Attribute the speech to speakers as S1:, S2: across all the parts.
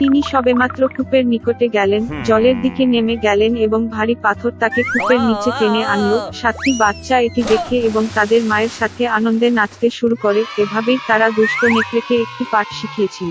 S1: তিনি সবেমাত্র কূপের নিকটে গেলেন জলের দিকে নেমে গেলেন এবং ভারী পাথর তাকে কূপের নিচে টেনে আনলো। সাতটি বাচ্চা এটি দেখে এবং তাদের মায়ের সাথে আনন্দে নাচতে শুরু করে। এভাবেই তারা দুষ্ট নেকড়েকে একটি পাঠ শিখিয়েছিল।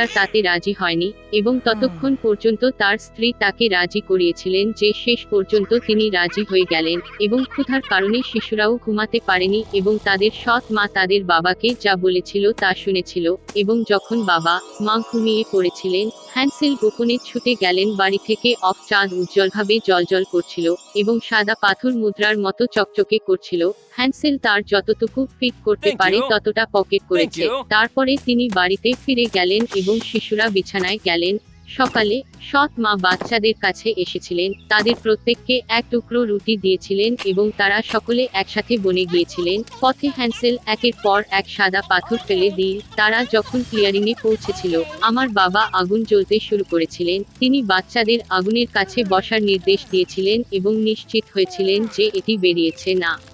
S2: উটকাটার তাতে রাজি হয়নি এবং ততক্ষণ পর্যন্ত তার স্ত্রী তাকে রাজি করিয়েছিলেন যে শেষ পর্যন্ত তিনি রাজি হয়ে গেলেন এবং ক্ষুধার কারণে শিশুরাও ঘুমাতে পারেনি এবং তাদের সৎ মা তাদের বাবাকে যা বলেছিল তা শুনেছিল এবং যখন বাবা মা ঘুমিয়ে পড়েছিলেন হ্যান্সেল গোপনে ছুটে গেলেন বাড়ি থেকে অফ চাঁদ উজ্জ্বলভাবে জলজল করছিল এবং সাদা পাথর মুদ্রার মতো চকচকে করছিল। হ্যান্সেল তার যতটুকু ফিট করতে পারে ততটা পকেট করেছে। তারপরে তিনি বাড়িতে ফিরে গেলেন এবং শিশুরা বিছানায় গেলেন। সকালে সৎ মা বাচ্চাদের কাছে এসেছিলেন, তাদের প্রত্যেককে এক টুকরো রুটি দিয়েছিলেন এবং তারা সকলে একসাথে বনে গিয়েছিলেন। পথে হ্যান্সেল একের পর এক সাদা পাথর ফেলে দিন তারা যখন ক্লিয়ারিং এ পৌঁছেছিল, আমার বাবা আগুন জ্বলতে শুরু করেছিলেন। তিনি বাচ্চাদের আগুনের কাছে বসার নির্দেশ দিয়েছিলেন এবং নিশ্চিত হয়েছিলেন যে এটি বেরিয়েছে না।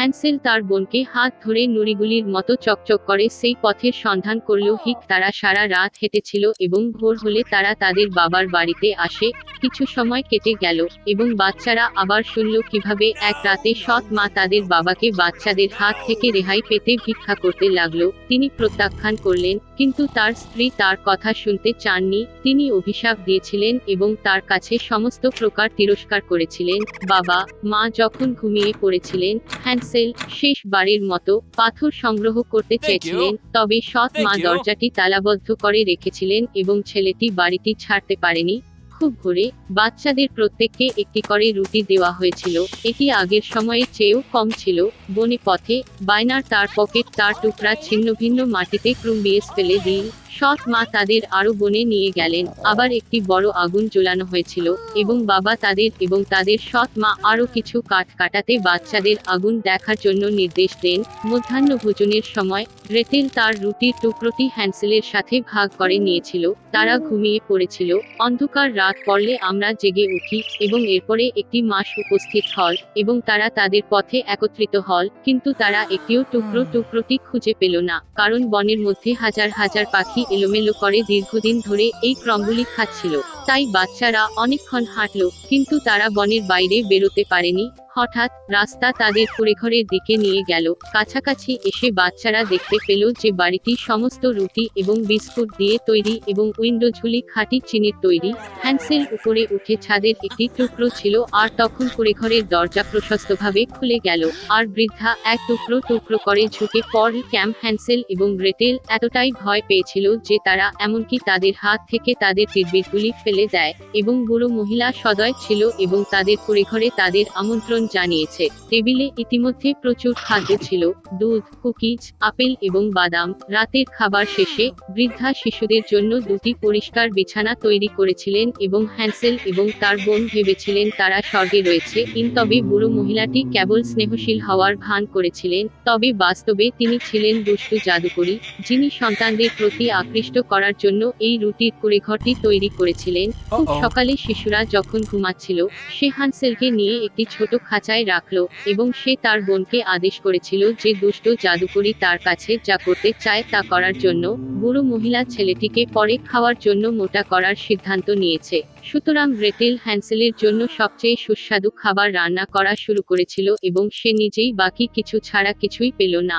S2: হ্যান্সেল তার বোনকে হাত ধরে নুড়িগুলির মতো চকচক করে সেই পথের সন্ধান করল হিক তারা সারা রাত হেঁটেছিল এবং ভোর হলে তারা তাদের বাবার বাড়িতে আসে, কিছু সময় কেটে গেল এবং বাচ্চারা আবার শুনল কীভাবে এক রাতে সৎ মা তাদের বাবাকে বাচ্চাদের হাত থেকে রেহাই পেতে ভিক্ষা করতে লাগল। তিনি প্রত্যাখ্যান করলেন কিন্তু তার স্ত্রী তার কথা শুনতে চাননি তিনি অভিশাপ দিয়েছিলেন এবং তার কাছে সমস্ত প্রকার তিরস্কার করেছিলেন বাবা মা যখন ঘুমিয়ে পড়েছিলেন হ্যান্সেল শেষবারের মতো পাথর সংগ্রহ করতে চেয়েছিলেন তবে সৎ মা দরজাটি তালাবদ্ধ করে রেখেছিলেন এবং ছেলেটি বাড়িটি ছাড়তে পারেনি খুব ভোরে বাচ্চাদের প্রত্যেককে একটি করে রুটি দেওয়া হয়েছিল। এটি আগের সময়ের চেয়েও কম ছিল। বনে পথে বায়নার তার পকেট তার টুকরা ছিন্ন ভিন্ন মাটিতে ক্রুম্বিয়েস ফেলে দিন সৎ মা তাদের আরও বনে নিয়ে গেলেন। আবার একটি বড় আগুন জ্বলানো হয়েছিল এবং বাবা তাদের এবং তাদের সৎ মা আরও কিছু কাঠ কাটাতে বাচ্চাদের আগুন দেখার জন্য নির্দেশ দেন। মধ্যাহ্ন ভোজনের সময় গ্রেটেল তার রুটির টুকরোটি হ্যান্সেলের সাথে ভাগ করে নিয়েছিল। তারা ঘুমিয়ে পড়েছিল। অন্ধকার রাত পড়লে আমরা জেগে উঠি এবং এরপরে একটি মাস উপস্থিত হল এবং তারা তাদের পথে একত্রিত হল, কিন্তু তারা একটিও টুকরো টুকরোটি খুঁজে পেল না, কারণ বনের মধ্যে হাজার হাজার পাখি এলোমেলো করে দীর্ঘদিন ধরে এই ক্রমগুলি খাচ্ছিল। তাই বাচ্চারা অনেকক্ষণ হাঁটল, কিন্তু তারা বনের বাইরে বেরোতে পারেনি। হঠাৎ রাস্তা তাদের কুড়েঘরের দিকে নিয়ে গেল। কাছাকাছি এসে বাচ্চারা দেখতে পেল যে বাড়িটি সমস্ত রুটি এবং বিস্কুট দিয়ে তৈরি এবং উইন্ডো ঝুলি খাঁটি চিনির তৈরি। হ্যান্সেল উপরে উঠে ছাদের একটি টুকরো ছিল আর তখন কুড়েঘরের দরজা প্রশস্তভাবে খুলে গেল। আর বৃদ্ধা এক টুকরো টুকরো করে ঝুঁকে পর ক্যাম্প হ্যান্সেল এবং গ্রেটেল এতটাই ভয় পেয়েছিল যে তারা এমনকি তাদের হাত থেকে তাদের তীরবিদগুলি ফেলে দেয় এবং বুড়ো মহিলা সদয় ছিল এবং তাদের কুড়েঘরে তাদের আমন্ত্রণ জানিয়েছে। টেবিলে ইতিমধ্যে প্রচুর খাদ্য ছিল দুধ কুকিজ আপেল এবং বাদাম। রাতের খাবার শেষে বৃদ্ধা শিশুদের জন্য দুটি পরিষ্কার বিছানা তৈরি করেছিলেন এবং হ্যান্সেল এবং তার বোন ভেবেছিলেন তারা স্বর্গে রয়েছে। ইন তবে বুড়ো মহিলাটি কেবল স্নেহশীল হওয়ার ভান করেছিলেন তবে বাস্তবে তিনি ছিলেন দুষ্টু জাদুকরী যিনি সন্তানদের প্রতি আকৃষ্ট করার জন্য এই রুটির কুড়েঘরটি তৈরি করেছিলেন। খুব সকালে শিশুরা যখন ঘুমাচ্ছিল সে হানসেলকে নিয়ে একটি ছোট খাঁচায় রাখল এবং সে তার বোনকে আদেশ করেছিল যে দুষ্ট জাদুকরি তার কাছে যা করতে চায় তা করার জন্য বুড়ো মহিলা ছেলেটিকে পরে খাওয়ার জন্য মোটা করার সিদ্ধান্ত নিয়েছে। সুতরাং গ্রেটেল হ্যান্সেলের জন্য সবচেয়ে সুস্বাদু খাবার রান্না করা শুরু করেছিল এবং সে নিজেই বাকি কিছু ছাড়া কিছুই পেল না।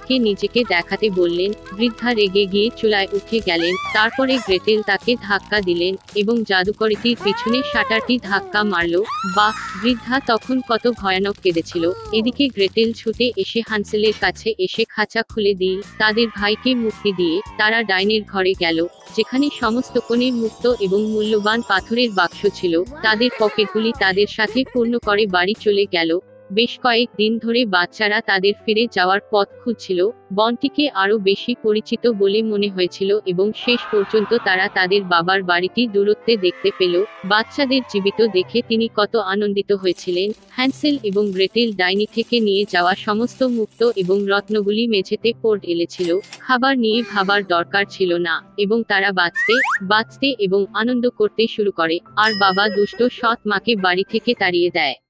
S2: ডাইনিকে নিজেকে দেখাতে বললেন, বৃদ্ধা রেগে গিয়ে চুলায় উঠে গেলেন, তারপরে গ্রেটেল তাকে ধাক্কা দিলেন এবং জাদুকরিটির পিছনে শাটারটি ধাক্কা মারল, বাহ, বৃদ্ধা তখন কত ভয়ানক কেঁদেছিল। এদিকে গ্রেটেল ছুটে এসে হানসেলের কাছে এসে খাঁচা খুলে দিয়ে তাদের ভাইকে মুক্তি দিয়ে তারা ডাইনের ঘরে গেল, যেখানে সমস্ত কোণে মুক্ত এবং মূল্যবান পাথরের বাক্স ছিল, তাদের পকেটগুলি তাদের সাথে পূর্ণ করে বাড়ি চলে গেল বেশ কয়েক দিন ধরে বাচ্চারা তাদের ফিরে যাওয়ার পথ খুঁজছিল, বনটিকে আরও বেশি পরিচিত বলে মনে হয়েছিল এবং শেষ পর্যন্ত তারা তাদের বাবার বাড়িটি দূরত্বে দেখতে পেল। বাচ্চাদের জীবিত দেখে তিনি কত আনন্দিত হয়েছিলেন। হ্যান্সেল এবং গ্রেটেল ডাইনি থেকে নিয়ে যাওয়া সমস্ত মুক্ত এবং রত্নগুলি মেঝেতে পড় এলেছিল। খাবার নিয়ে ভাবার দরকার ছিল না এবং তারা বাঁচতে বাঁচতে এবং আনন্দ করতে শুরু করে। আর বাবা দুষ্ট সৎ মাকে বাড়ি থেকে তাড়িয়ে দেয়।